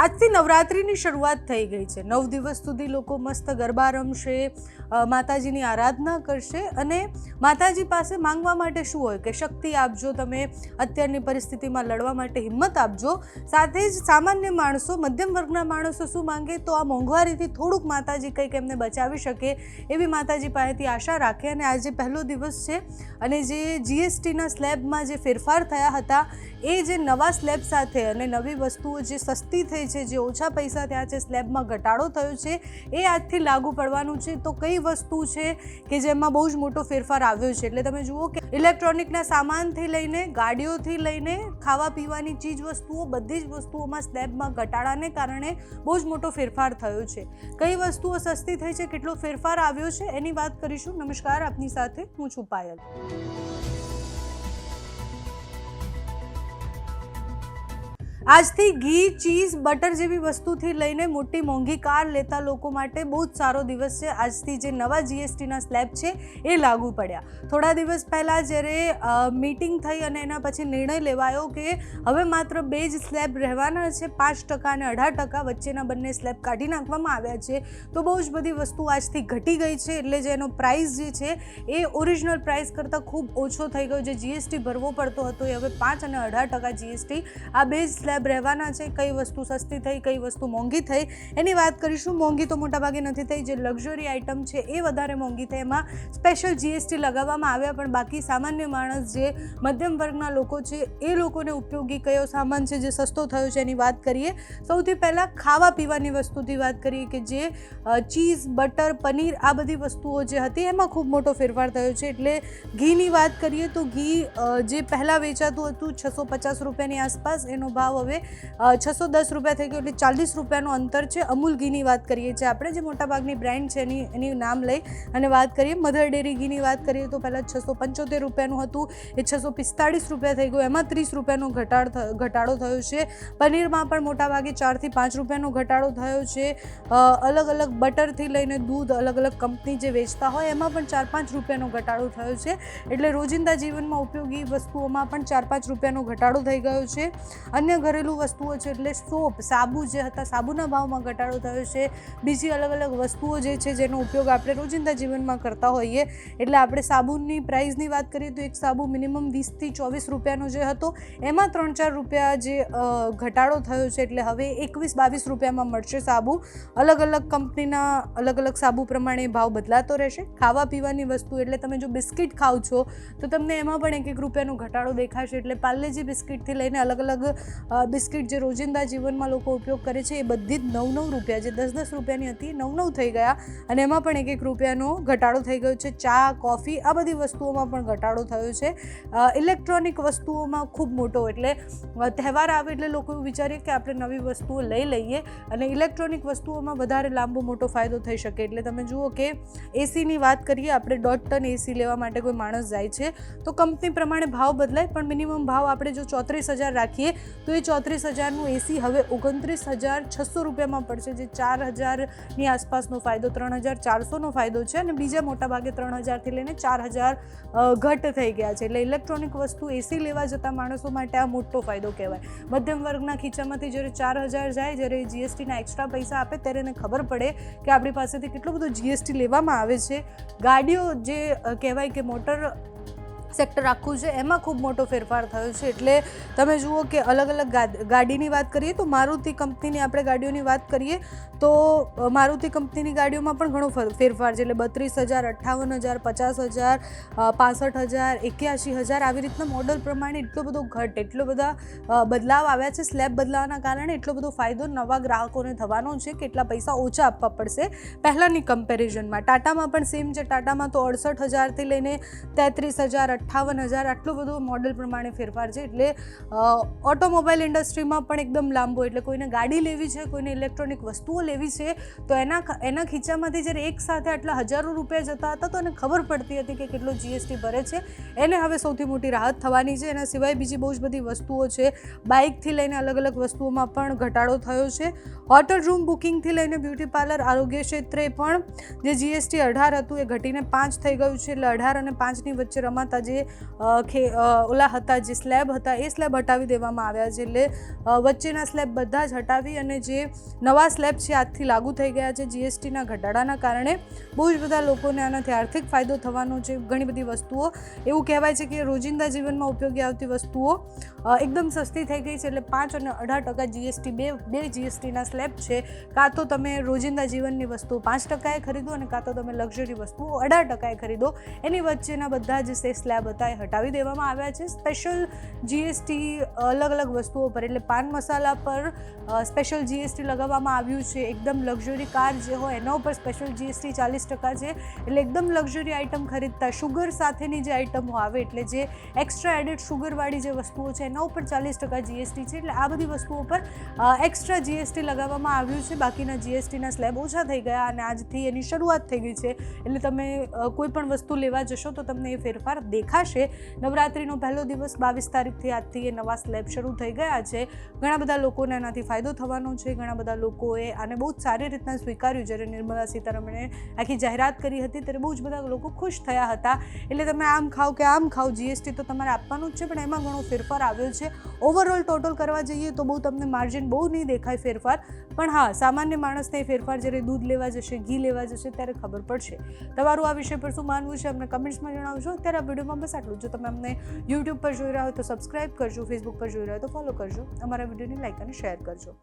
આજથી નવરાત્રિની શરૂઆત થઈ ગઈ છે. નવ દિવસ સુધી લોકો મસ્ત ગરબા રમશે માતાજીની આરાધના કરશે અને માતાજી પાસે માંગવા માટે શું હોય કે શક્તિ આપજો તમે, અત્યારની પરિસ્થિતિમાં લડવા માટે હિંમત આપજો. સાથે જ સામાન્ય માણસો, મધ્યમ વર્ગના માણસો શું માંગે તો આ મોંઘવારીથી થોડુંક માતાજી કંઈક એમને બચાવી શકે એવી માતાજી પાસેથી આશા રાખે અને આજે પહેલો દિવસ છે અને જે જીએસટીના સ્લેબમાં જે ફેરફાર થયા હતા, એ જે નવા સ્લેબ સાથે અને નવી વસ્તુઓ જે સસ્તી થઈ છે, જે ઓછા પૈસા થયા છે, સ્લેબમાં ઘટાડો થયો છે, એ આજથી લાગુ પડવાનું છે. તો કઈ વસ્તુ છે કે જેમાં બહુ જ મોટો ફેરફાર આવ્યો છે? એટલે તમે જુઓ કે ઇલેક્ટ્રોનિકના સામાનથી લઈને, ગાડીઓથી લઈને ખાવા પીવાની ચીજ વસ્તુઓ, બધી જ વસ્તુઓમાં સ્લેબમાં ઘટાડાને કારણે બહુ જ મોટો ફેરફાર થયો છે. કઈ વસ્તુઓ સસ્તી થઈ છે, કેટલો ફેરફાર આવ્યો છે, એની વાત કરીશું. નમસ્કાર, આપની સાથે હું છું પાયલ. આજથી ઘી, ચીઝ, બટર જેવી વસ્તુથી લઈને મોટી મોંઘી કાર લેતા લોકો માટે બહુ જ સારો દિવસ છે. આજથી જે નવા જીએસટીના સ્લેબ છે એ લાગુ પડ્યા. થોડા દિવસ પહેલાં જ્યારે મીટિંગ થઈ અને એના પછી નિર્ણય લેવાયો કે હવે માત્ર બે જ સ્લેબ રહેવાના છે, પાંચ ટકા અને અઢાર ટકા વચ્ચેના બંને સ્લેબ કાઢી નાખવામાં આવ્યા છે, તો બહુ જ બધી વસ્તુ આજથી ઘટી ગઈ છે. એટલે જે એનો પ્રાઇસ જે છે એ ઓરિજિનલ પ્રાઇસ કરતાં ખૂબ ઓછો થઈ ગયો. જે જીએસટી ભરવો પડતો હતો એ હવે પાંચ અને અઢાર ટકા જીએસટી આ બે જ સ્લેબ રહેવાના છે, કઈ વસ્તુ સસ્તી થઈ, કઈ વસ્તુ મોંઘી થઈ, એની વાત કરીશું. મોંઘી તો મોટાભાગે નથી થઈ, જે લક્ઝરી આઇટમ છે એ વધારે મોંઘી થઈ. એમાં સ્પેશિયલ જીએસટી લગાવવામાં આવ્યા, પણ બાકી સામાન્ય માણસ જે મધ્યમ વર્ગના લોકો છે, એ લોકોને ઉપયોગી કયો સામાન છે, જે સસ્તો થયો છે, એની વાત કરીએ. સૌથી પહેલાં ખાવા પીવાની વસ્તુથી વાત કરીએ કે જે ચીઝ, બટર, પનીર આ બધી વસ્તુઓ જે હતી, એમાં ખૂબ મોટો ફેરફાર થયો છે. એટલે ઘીની વાત કરીએ તો ઘી જે પહેલાં વેચાતું હતું, છસો પચાસ રૂપિયાની આસપાસ, એનો ભાવ હવે છસો દસ રૂપિયા થઈ ગયો એટલે ચાલીસ રૂપિયાનું અંતર છે. અમૂલ ઘીની વાત કરીએ છીએ આપણે, જે મોટાભાગની બ્રાન્ડ છે એની એની નામ લઈ અને વાત કરીએ મધર ડેરી ઘીની વાત કરીએ તો પહેલાં છસો પંચોતેર રૂપિયાનું હતું, એ છસો પિસ્તાળીસ રૂપિયા થઈ ગયું, એમાં ત્રીસ રૂપિયાનો ઘટાડ ઘટાડો થયો છે. પનીરમાં પણ મોટાભાગે ચારથી પાંચ રૂપિયાનો ઘટાડો થયો છે. અલગ અલગ બટરથી લઈને દૂધ, અલગ અલગ કંપની જે વેચતા હોય, એમાં પણ ચાર પાંચ રૂપિયાનો ઘટાડો થયો છે. એટલે રોજિંદા જીવનમાં ઉપયોગી વસ્તુઓમાં પણ ચાર પાંચ રૂપિયાનો ઘટાડો થઈ ગયો છે. અન્ય ઘરેલું વસ્તુઓ છે એટલે સોપ, સાબુ જે હતા, સાબુના ભાવમાં ઘટાડો થયો છે. બીજી અલગ અલગ વસ્તુઓ જે છે જેનો ઉપયોગ આપણે રોજિંદા જીવનમાં કરતા હોઈએ, એટલે આપણે સાબુની પ્રાઇસની વાત કરીએ તો એક સાબુ મિનિમમ વીસથી ચોવીસ રૂપિયાનો જે હતો, એમાં ત્રણ ચાર રૂપિયા જે ઘટાડો થયો છે એટલે હવે એકવીસ બાવીસ રૂપિયામાં મળશે સાબુ. અલગ અલગ કંપનીના અલગ અલગ સાબુ પ્રમાણે ભાવ બદલાતો રહેશે. ખાવા પીવાની વસ્તુ એટલે તમે જો બિસ્કિટ ખાવ છો, તો તમને એમાં પણ એક એક રૂપિયાનો ઘટાડો દેખાશે. એટલે પાર્લેજી બિસ્કિટથી લઈને અલગ અલગ બિસ્કિટ જે રોજિંદા જીવનમાં લોકો ઉપયોગ કરે છે, એ બધી જ નવ નવ રૂપિયા જે દસ દસ રૂપિયાની હતી નવ નવ થઈ ગયા. અને એમાં પણ એક એક રૂપિયાનો ઘટાડો થઈ ગયો છે. ચા, કોફી, આ બધી વસ્તુઓમાં પણ ઘટાડો થયો છે. ઇલેક્ટ્રોનિક વસ્તુઓમાં ખૂબ મોટો એટલે તહેવાર આવે એટલે લોકો એવું વિચારીએ કે આપણે નવી વસ્તુઓ લઈ લઈએ અને ઇલેક્ટ્રોનિક વસ્તુઓમાં વધારે લાંબો મોટો ફાયદો થઈ શકે. એટલે તમે જુઓ કે એસીની વાત કરીએ, આપણે દોઢ ટન એસી લેવા માટે કોઈ માણસ જાય છે, તો કંપની પ્રમાણે ભાવ બદલાય, પણ મિનિમમ ભાવ આપણે જો ચોત્રીસ હજાર રાખીએ, તો એ ચોત્રીસ હજારનું એસી હવે ઓગણત્રીસ હજાર છસો રૂપિયામાં પડશે, જે ચાર હજારની આસપાસનો ફાયદો, ત્રણ હજાર ચારસોનો ફાયદો છે અને બીજા મોટા ભાગે ત્રણ હજારથી લઈને ચાર હજાર ઘટ થઈ ગયા છે. એટલે ઇલેક્ટ્રોનિક વસ્તુ એસી લેવા જતા માણસો માટે આ મોટો ફાયદો કહેવાય. મધ્યમ વર્ગના ખીચામાંથી જ્યારે ચાર હજાર જાય, જ્યારે જીએસટીના એક્સ્ટ્રા પૈસા આપે, ત્યારે એને ખબર પડે કે આપણી પાસેથી કેટલું બધું જીએસટી લેવામાં આવે છે. ગાડીઓ જે કહેવાય કે મોટર સેક્ટર આખું છે, એમાં ખૂબ મોટો ફેરફાર થયો છે. એટલે તમે જુઓ કે અલગ અલગ ગાડીની વાત કરીએ તો મારુતિ કંપનીની આપણે ગાડીઓની વાત કરીએ તો મારુતિ કંપનીની ગાડીઓમાં પણ ઘણો ફર- ફેરફાર છે. એટલે બત્રીસ હજાર, અઠ્ઠાવન હજાર, પચાસ હજાર પાસઠ હજાર એક્યાસી હજાર આવી રીતના મોડલ પ્રમાણે એટલો બધો ઘટ, એટલો બધા બદલાવ આવ્યા છે. સ્લેબ બદલાવાના કારણે એટલો બધો ફાયદો નવા ગ્રાહકોને થવાનો છે. કે એટલા પૈસા ઓછા આપવા પડશે પહેલાંની કમ્પેરિઝનમાં ટાટામાં પણ સેમ છે. ટાટામાં તો અડસઠ હજારથી લઈને તેત્રીસ હજાર અઠ્ઠાવન હજાર આટલો બધો મોડલ પ્રમાણે ફેરફાર છે. એટલે ઓટોમોબાઈલ ઇન્ડસ્ટ્રીમાં પણ એકદમ લાંબો, એટલે કોઈને ગાડી લેવી છે, કોઈને ઇલેક્ટ્રોનિક વસ્તુઓ લેવી છે, તો એના એના ખીચામાંથી જ્યારે એક સાથે આટલા હજારો રૂપિયા જતા હતા, તો એને ખબર પડતી હતી કે કેટલો જીએસટી ભરે છે. એને હવે સૌથી મોટી રાહત થવાની છે. એના સિવાય બીજી બહુ જ બધી વસ્તુઓ છે. બાઇકથી લઈને અલગ અલગ વસ્તુઓમાં પણ ઘટાડો થયો છે. હોટલ રૂમ બુકિંગથી લઈને બ્યુટી પાર્લર, આરોગ્ય ક્ષેત્રે પણ જે જીએસટી અઢાર હતું, એ ઘટીને પાંચ થઈ ગયું છે. એટલે અઢાર અને પાંચની વચ્ચે રમાતા જે જે ઓલા હતા, જે સ્લેબ હતા, એ સ્લેબ હટાવી દેવામાં આવ્યા છે એટલે વચ્ચેના સ્લેબ બધા જ હટાવી અને જે નવા સ્લેબ છે, આજથી લાગુ થઈ ગયા છે, જીએસટીના ઘટાડાના કારણે બહુ જ બધા લોકોને આનાથી આર્થિક ફાયદો થવાનો છે, ઘણી બધી વસ્તુઓ. એવું કહેવાય છે કે રોજિંદા જીવનમાં ઉપયોગી આવતી વસ્તુઓ એકદમ સસ્તી થઈ ગઈ છે, એટલે પાંચ અને અઢાર ટકા જીએસટી, બે બે જીએસટીના સ્લેબ છે, કાં તો તમે રોજિંદા જીવનની વસ્તુઓ પાંચ ટકાએ ખરીદો અને કાં તો તમે લક્ઝરી વસ્તુઓ અઢાર ટકાએ ખરીદો. એની વચ્ચેના બધા જે સ્લેબ હતા બધા હટાવી દેવામાં આવ્યા છે. સ્પેશિયલ જીએસટી અલગ અલગ વસ્તુઓ પર, એટલે પાન મસાલા પર સ્પેશિયલ જીએસટી લગાવવામાં આવ્યું છે. એકદમ લક્ઝરી કાર જે હોય, એના ઉપર સ્પેશિયલ જીએસટી ચાલીસ ટકા છે. એટલે એકદમ લક્ઝરી આઇટમ ખરીદતા શુગર સાથેની જે આઇટમો આવે, એટલે જે એક્સ્ટ્રા એડેડ શુગરવાળી જે વસ્તુઓ છે, એના ઉપર ચાલીસ ટકા જીએસટી છે. એટલે આ બધી વસ્તુઓ પર એક્સ્ટ્રા જીએસટી લગાવવામાં આવ્યું છે. બાકીના જીએસટીના સ્લેબ ઓછા થઈ ગયા અને આજથી એની શરૂઆત થઈ ગઈ છે. એટલે તમે કોઈ પણ વસ્તુ લેવા જશો તો તમને એ ફેરફાર દેખાશે. નવરાત્રિનો પહેલો દિવસ બાવીસ તારીખથી આજથી એ નવા સ્લેબ શરૂ થઈ ગયા છે. ઘણા બધા લોકોને એનાથી ફાયદો થવાનો છે. ઘણા બધા લોકોએ આને બહુ જ સારી રીતના સ્વીકાર્યું જ્યારે નિર્મલા સીતારમણે આખી જાહેરાત કરી હતી, ત્યારે બહુ જ બધા લોકો ખુશ થયા હતા. એટલે તમે આમ ખાઓ કે આમ ખાઓ જીએસટી તો તમારે આપવાનું જ છે, પણ એમાં ઘણો ફેરફાર આવ્યો છે. ઓવરઓલ ટોટલ કરવા જઈએ તો બહુ તમને માર્જિન બહુ નહીં દેખાય ફેરફાર. પણ હા, સામાન્ય માણસને ફેરફાર જ્યારે દૂધ લેવા જશે, ઘી લેવા જશે ત્યારે ખબર પડશે. તમારું આ વિષય પર શું માનવું છે અમને કમેન્ટ્સમાં જણાવજો. અત્યારે આ વિડીયોમાં બસ આટલું જો. તમે અમને યુટ્યુબ પર જોઈ રહ્યા હોય તો સબસ્ક્રાઇબ કરજો ફેસબુક પર જોઈ રહ્યા હોય તો ફોલો કરજો. અમારા વિડીયોને લાઈક અને શેર કરજો.